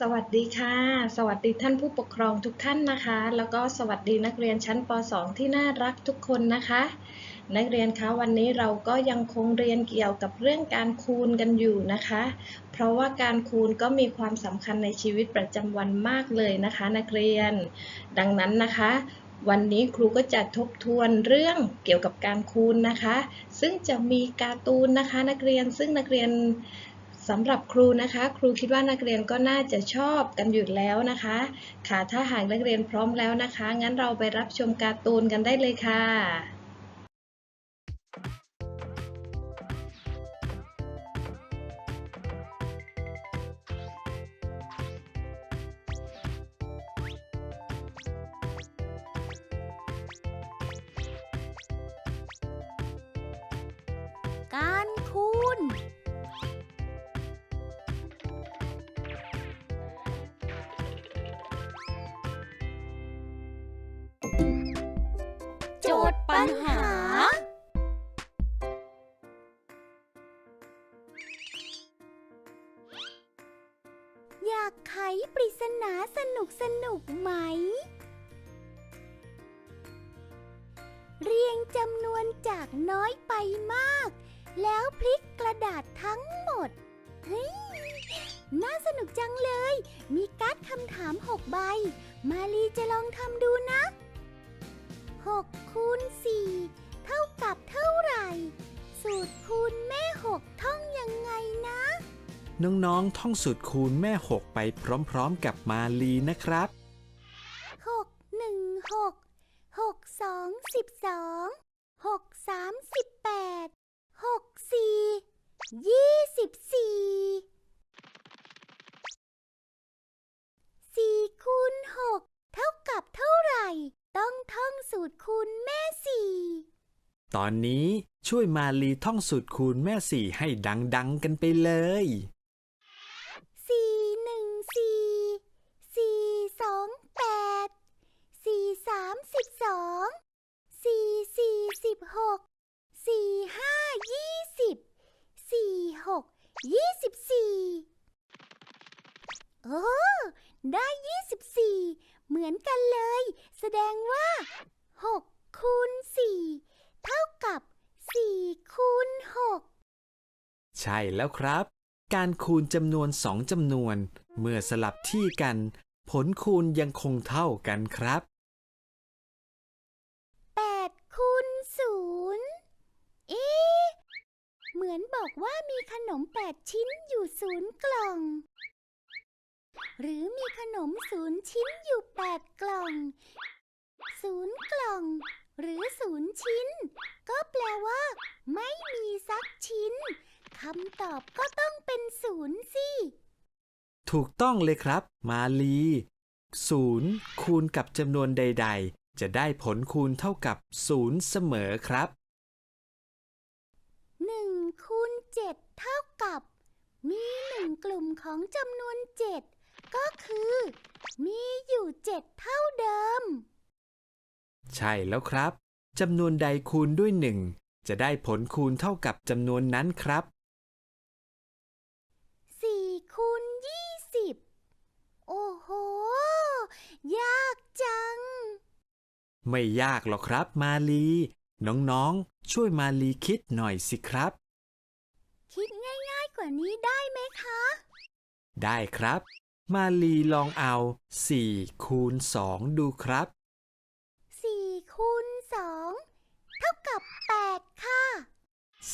สวัสดีค่ะ สวัสดีท่านผู้ปกครองทุกท่านนะคะ แล้วก็สวัสดีนักเรียนชั้นป .2 ที่น่ารักทุกคนนะคะ นักเรียนคะวันนี้เราก็ยังคงเรียนเกี่ยวกับเรื่องการคูณกันอยู่นะคะ เพราะว่าการคูณก็มีความสำคัญในชีวิตประจำวันมากเลยนะคะ นักเรียน ดังนั้นนะคะวันนี้ครูก็จะทบทวนเรื่องเกี่ยวกับการคูณนะคะ ซึ่งจะมีการ์ตูนนะคะ นักเรียนซึ่งนักเรียน สำหรับครูนะคะ ครูคิดว่านักเรียนก็น่าจะชอบกันอยู่แล้วนะคะ ค่ะถ้าหากนักเรียนพร้อมแล้วนะคะ งั้นเราไปรับชมการ์ตูนกันได้เลยค่ะ การคูณ ไหม เรียงจำนวนจากน้อยไปมาก แล้วพลิกกระดาษทั้งหมด เฮ้ย น่าสนุกจังเลย มีการ์ดคำถาม6ใบ มาลีจะลองทำดูนะ6คูณ4เท่ากับเท่าไหร่ สูตรคูณแม่6ท่องยังไงนะ น้อง ๆ ท่องสูตรคูณแม่6ไปพร้อม ๆ กับมาลีนะครับ หกหนึ่งหกหกสองสิบสองหกสามสิบแปดหกสี่ยี่สิบสี่สี่คูณหกเท่ากับเท่าไหร่ ต้องท่องสูตรคูณแม่สี่ตอนนี้ช่วยมาลีท่องสูตรคูณแม่สี่ให้ดังๆกันไปเลย สี่หนึ่งสี่สี่สองแปดสี่สามสิ บสองสี่สี่สิบหกสี่ห้ายี่สิบสี่หกยี่สิบสี่โอ้ได้ยี่สิบสี่เหมือนกันเลย แสดงว่าหกคูณสี่เท่ากับสี่คูณหกใช่แล้วครับ การคูณจำนวนสองจำนวน เมื่อสลับที่กัน ผลคูณยังคงเท่ากันครับ แปดคูณศูนย์เอ๊ะเห มือนบอกว่ามีขนมแปดชิ้นอยู่ศูนย์กล่อง หรือมีขนมศูนย์ชิ้นอยู่แปดกล่องศูนย์กล่อง หรือศูนย์ชิ้น ก็แปลว่า ไม่มีสักชิ้นคำตอบก็ต้องเป็นศูนย์สิถูกต้องเลยครับ มาลี0คูณกับจำนวนใด ๆ จะได้ผลคูณเท่ากับ0เสมอครับ 7 เท่ากับ มีหนึ่งกลุ่มของจำนวน 7 ก็คือ มีอยู่ 7 เท่าเดิม ใช่แล้วครับจำนวนใดคูณด้วยหนึ่งจะได้ผลคูณเท่ากับจำนวนนั้นครับ 4คูณ20 โอ้โห ยากจัง ไม่ยากหรอกครับมาลี น้องๆ ช่วยมาลีคิดหน่อยสิครับ คิดง่ายๆกว่านี้ได้ไหมคะ ได้ครับ มาลีลองเอา 4 คูณ 2 ดูครับสี่คูณสองเท่ากับแปดค่ะ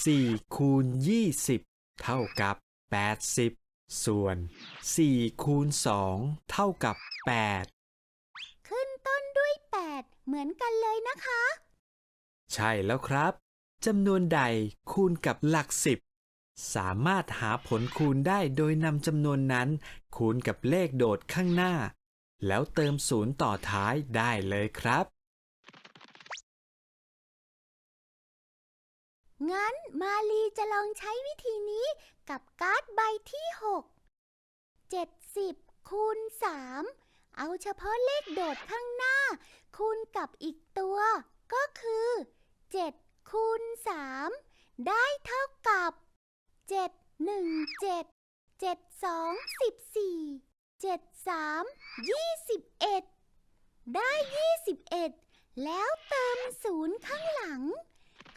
4 คูณ 20 เท่ากับ 80 ส่วน 4 คูณ 2 เท่ากับ 8 ขึ้นต้นด้วยแปดเหมือนกันเลยนะคะ ใช่แล้วครับจำนวนใดคูณกับหลักสิบ สามารถหาผลคูณได้โดยนำจำนวนนั้น คูณกับเลขโดดข้างหน้า แล้วเติมศูนย์ต่อท้ายได้เลยครับ งั้นมาลีจะลองใช้วิธีนี้กับการ์ดใบที่ 6 70 คูณ 3 เอาเฉพาะเลขโดดข้างหน้า คูณกับอีกตัว ก็คือ 7 คูณ 3 ได้เท่ากับ 7 1 7 7 2 14เจ็ดเจ็ดสองสิบสี่เจ็ดสามยี่สิบเอ็ดได้ยี่สิบเอ็ดแล้วเติมศูนย์ข้างหลัง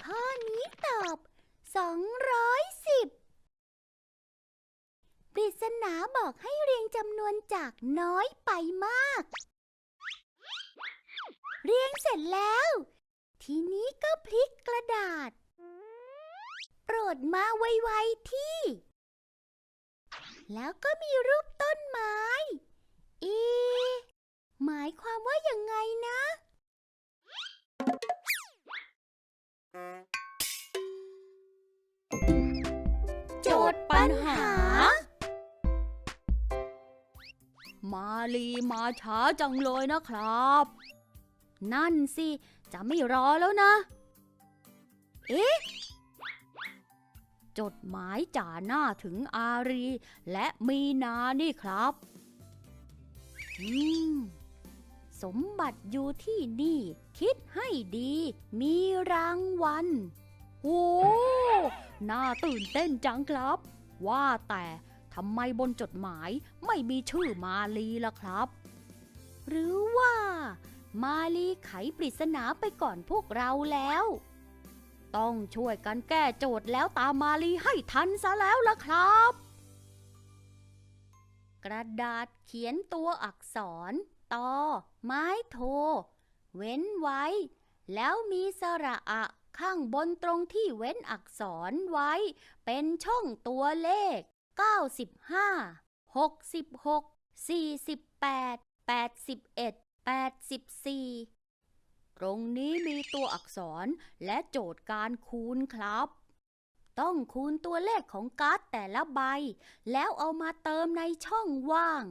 ข้อนี้ตอบสองร้อยสิบปริศนาบอกให้เรียงจำนวนจากน้อยไปมาก เรียงเสร็จแล้ว ทีนี้ก็พลิกกระดาษ ดมาไวๆที่ แล้วก็มีรูปต้นไม้อีหมายความว่ายังไงนะ โจทย์ปัญหา มาลีมาช้าจังเลยนะครับ นั่นสิ จะไม่รอแล้วนะ จดหมายจ่าหน้าถึงอารี และมีนานี่ครับ อืม สมบัติอยู่ที่นี่ คิดให้ดี มีรางวัล โอ้น่าตื่นเต้นจังครับ ว่าแต่ทำไมบนจดหมายไม่มีชื่อมาลีล่ะครับ หรือว่า มาลีไขปริศนาไปก่อนพวกเราแล้ว ต้องช่วยกันแก้โจทย์แล้วตามมาลีให้ทันซะแล้วล่ะครับ กระดาษเขียนตัวอักษรตอไม้โท เว้นไว้ แล้วมีสระอะข้างบนตรงที่เว้นอักษรไว้ เป็นช่องตัวเลข 95 66 48 81 84 ตรงนี้มีตัวอักษรและโจทย์การคูณครับ ต้องคูณตัวเลขของการ์ดแต่ละใบ แล้วเอามาเติมในช่องว่าง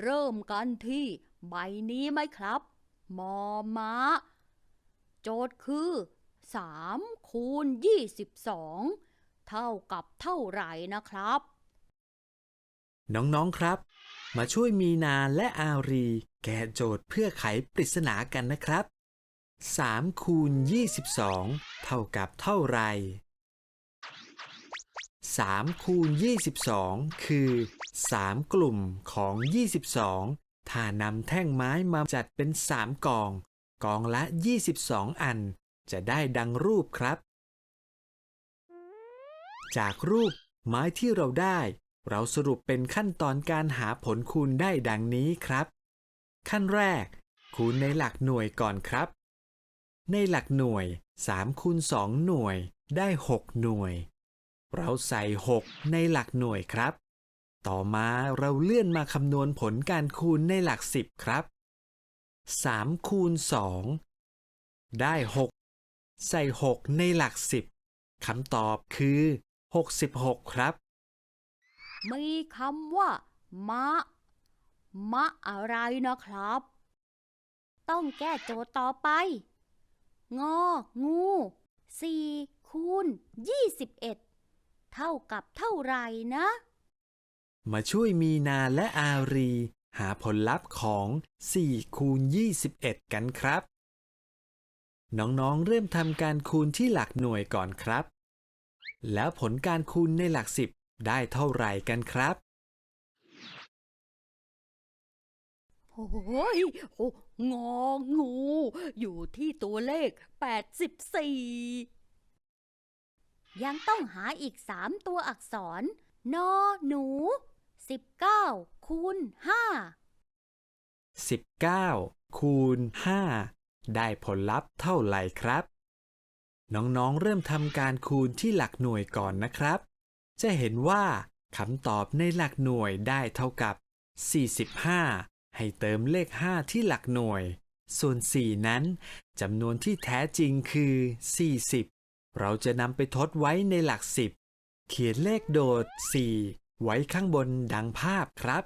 เริ่มกันที่ใบนี้ไหมครับ มอม้า โจทย์คือ 3 คูณ 22 เท่ากับเท่าไหร่นะครับ น้อง ๆ ครับ มาช่วยมีนาและอารี แก้โจทย์เพื่อไขปริศนากันนะครับ 3 คูณ 22 เท่ากับเท่าไร 3 คูณ 22 คือ 3 กลุ่มของ 22 ถ้านำแท่งไม้มาจัดเป็น 3 กอง กองละ 22 อัน จะได้ดังรูปครับ จากรูปไม้ที่เราได้ เราสรุปเป็นขั้นตอนการหาผลคูณได้ดังนี้ครับ ขั้นแรก คูณในหลักหน่วยก่อนครับ ในหลักหน่วย 3 คูณ 2 หน่วยได้ 6 หน่วย เราใส่ 6 ในหลักหน่วยครับ ต่อมาเราเลื่อนมาคำนวณผลการคูณในหลัก 10 ครับ 3 คูณ 2 ได้ 6 ใส่ 6 ในหลัก 10คำตอบคือ 66 ครับ มีคำว่า มะ มะอะไรนะครับ ต้องแก้โจทย์ต่อไป งอ งู4คูณ21เอ็ดเท่ากับเท่าไหร่นะ มาช่วยมีนาและอารี หาผลลัพธ์ของ4คูณ21 กันครับ น้องๆ เริ่มทำการคูณที่หลักหน่วยก่อนครับ แล้วผลการคูณในหลัก10ได้เท่าไหร่กันครับ ยโอ้งองู อยู่ที่ตัวเลข 84 ยังต้องหาอีก3ตัวอักษร นอหนู 19 คูณ 5 19 คูณ 5 ได้ผลลัพธ์เท่าไหร่ครับ น้องๆ เริ่มทำการคูณที่หลักหน่วยก่อนนะครับ จะเห็นว่าคำตอบในหลักหน่วยได้เท่ากับ 45 ให้เติมเลข 5 ที่หลักหน่วย ส่วน 4 นั้นจำนวนที่แท้จริงคือ 40 เราจะนำไปทดไว้ในหลัก 10 เขียนเลขโดด 4 ไว้ข้างบนดังภาพครับ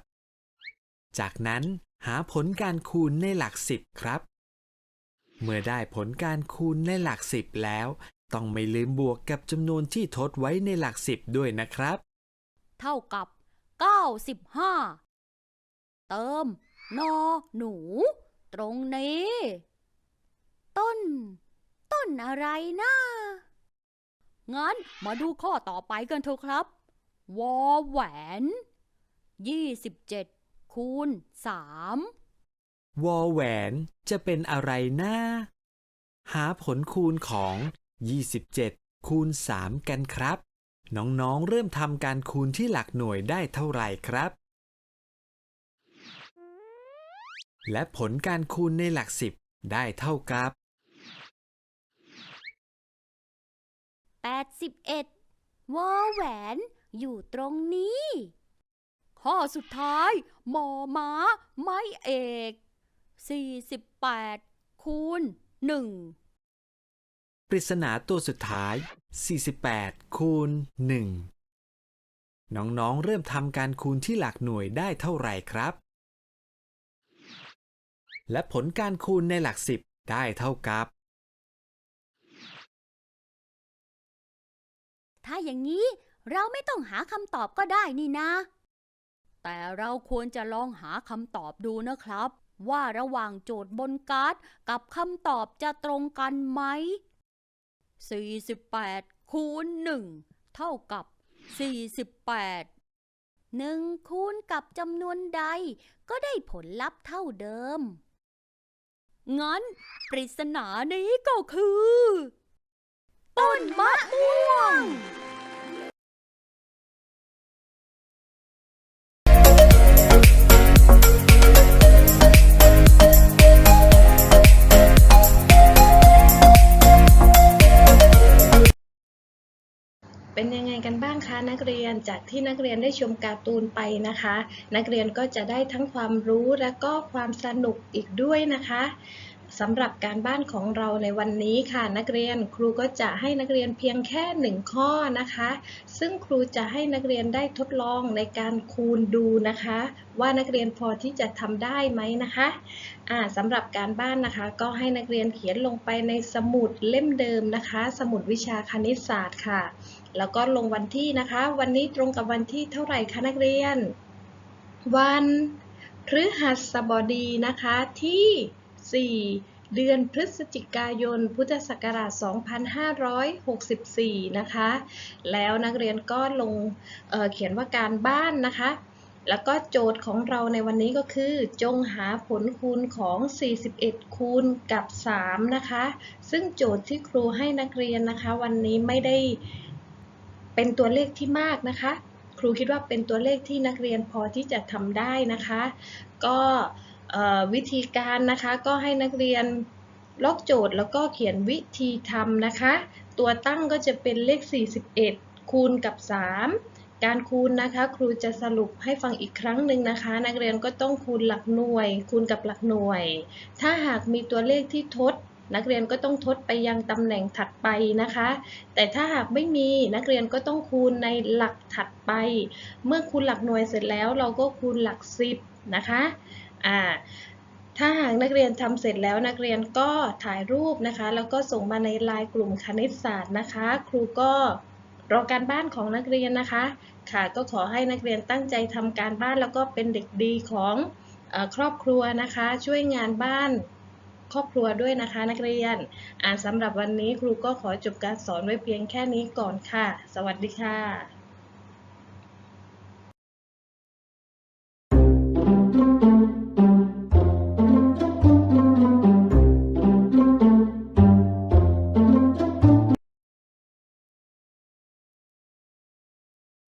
จากนั้นหาผลการคูณในหลัก 10 ครับ เมื่อได้ผลการคูณในหลัก 10 แล้ว ต้องไม่ลืมบวกกับจำนวนที่ทดไว้ในหลัก 10 ด้วยนะครับ เท่ากับ 95 เติม นอหนู ตรงนี้ ต้น ต้นอะไรนะงั้นมาดูข้อต่อไปกันเถอะครับ วอแหวน27คูณสามวอแหวนจะเป็นอะไรนะหาผลคูณของ 27 คูณ 3 กันครับ น้องๆเริ่มทำการคูณที่หลักหน่วยได้เท่าไหร่ครับ และผลการคูณในหลักสิบได้เท่ากับ 81วอแหวนอยู่ตรงนี้ ข้อสุดท้ายมอม้า ไม้เอก 48 คูณหนึ่งปริศนาตัวสุดท้าย 48 คูณ 1 น้องๆ เริ่มทำการคูณที่หลักหน่วยได้เท่าไหร่ครับ และผลการคูณในหลักสิบได้เท่ากับ ถ้าอย่างนี้เราไม่ต้องหาคำตอบก็ได้นี่นะ แต่เราควรจะลองหาคำตอบดูนะครับ ว่าระหว่างโจทย์บนการ์ดกับคำตอบจะตรงกันไหม 48 คูณ 1 เท่ากับ 48หนึ่งคูณกับจำนวนใดก็ได้ผลลัพธ์เท่าเดิม งั้น ปริศนานี้ก็คือ ต้นมะม่วง งไงกันบ้างคะนักเรียนจากที่นักเรียนได้ชมการ์ตูนไปนะคะ นักเรียนก็จะได้ทั้งความรู้และก็ความสนุกอีกด้วยนะคะ สำหรับการบ้านของเราในวันนี้ค่ะนักเรียนครูก็จะให้นักเรียนเพียงแค่หนึ่งข้อนะคะ ซึ่งครูจะให้นักเรียนได้ทดลองในการคูณดูนะคะ ว่านักเรียนพอที่จะทำได้ไหมนะคะสำหรับการบ้านนะคะ ก็ให้นักเรียนเขียนลงไปในสมุดเล่มเดิมนะคะ สมุดวิชาคณิตศาสตร์ค่ะ แล้วก็ลงวันที่นะคะ วันนี้ตรงกับวันที่เท่าไหร่คะนักเรียน วันพฤหัสบดีนะคะที่ 4 เดือนพฤศจิกายน พุทธศักราช 2564 นะคะ แล้วนักเรียนก็ลงเเขียนว่าการบ้านนะคะ แล้วก็โจทย์ของเราในวันนี้ก็คือ จงหาผลคูณของ 41 คูณกับ 3 นะคะ ซึ่งโจทย์ที่ครูให้นักเรียนนะคะ วันนี้ไม่ได้เป็นตัวเลขที่มากนะคะ ครูคิดว่าเป็นตัวเลขที่นักเรียนพอที่จะทำได้นะคะ ก็ วิธีการนะคะก็ให้นักเรียนล็อกโจทย์แล้วก็เขียนวิธีทำนะคะ ตัวตั้งก็จะเป็นเลข 41 คูณกับ 3 การคูณนะคะ ครูจะสรุปให้ฟังอีกครั้งหนึ่งนะคะ นักเรียนก็ต้องคูณหลักหน่วย คูณกับหลักหน่วย ถ้าหากมีตัวเลขที่ทด นักเรียนก็ต้องทดไปยังตำแหน่งถัดไปนะคะ แต่ถ้าหากไม่มีนักเรียนก็ต้องคูณในหลักถัดไป เมื่อคูณหลักหน่วยเสร็จแล้วเราก็คูณหลักสิบนะคะ อ่าถ้าหากนักเรียนทำเสร็จแล้วนักเรียนก็ถ่ายรูปนะคะ แล้วก็ส่งมาในไลน์กลุ่มคณิตศาสตร์นะคะ ครูก็รอการบ้านของนักเรียนนะคะ ค่ะก็ขอให้นักเรียนตั้งใจทำการบ้านแล้วก็เป็นเด็กดีของอครอบครัวนะคะ ช่วยงานบ้านครอบครัวด้วยนะคะ นักเรียนอ่าสำหรับวันนี้ครูก็ขอจบการสอนไว้เพียงแค่นี้ก่อนค่ะ สวัสดีค่ะ